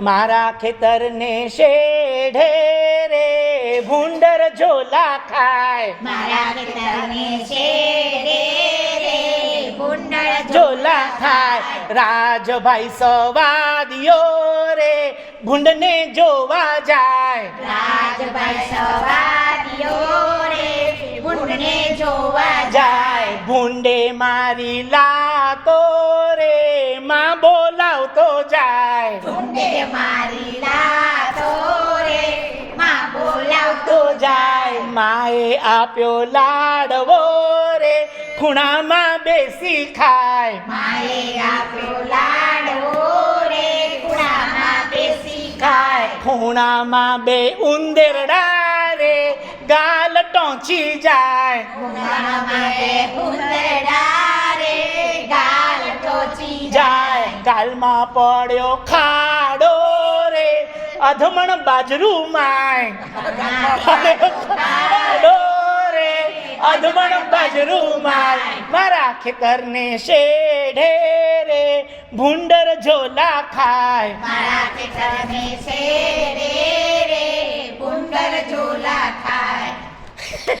મારા ખેતરને શેઢે રે ભૂંડર ઝોલા ખાય. મારા ખેતરને શેઢે રે ભૂંડર ઝોલા ખાય. રાજભાઈ સવાદિયો રે ભૂંડને જોવા જાય. રાજભાઈ સવાદિયો રે ભૂંડને જોવા જાય. ભૂંડે મારી લાતો રે માં બોલાવતો જાય. ભૂંડે મારી લાતો રે માં બોલાવતો જાય. માએ આપ્યો લાડવો રે ખૂણામાં બેસી ખાય. માએ આપ્યો લાડવો રે ખૂણામાં બેસી ખાય. ખૂણામાં બે ઉંદરડા રે ગાલ ટોંચી જાય. ખૂણામાં બે ભૂંડડા ગાલમાં પડ્યો ખાડો રે. અધમણ બાજરું માય. ખાડો અધમણ બાજરું માય. મારા ખેતરને શેઢે રે. ભૂંડર ઝોલા ખાય. મારા ખેતરને શેરે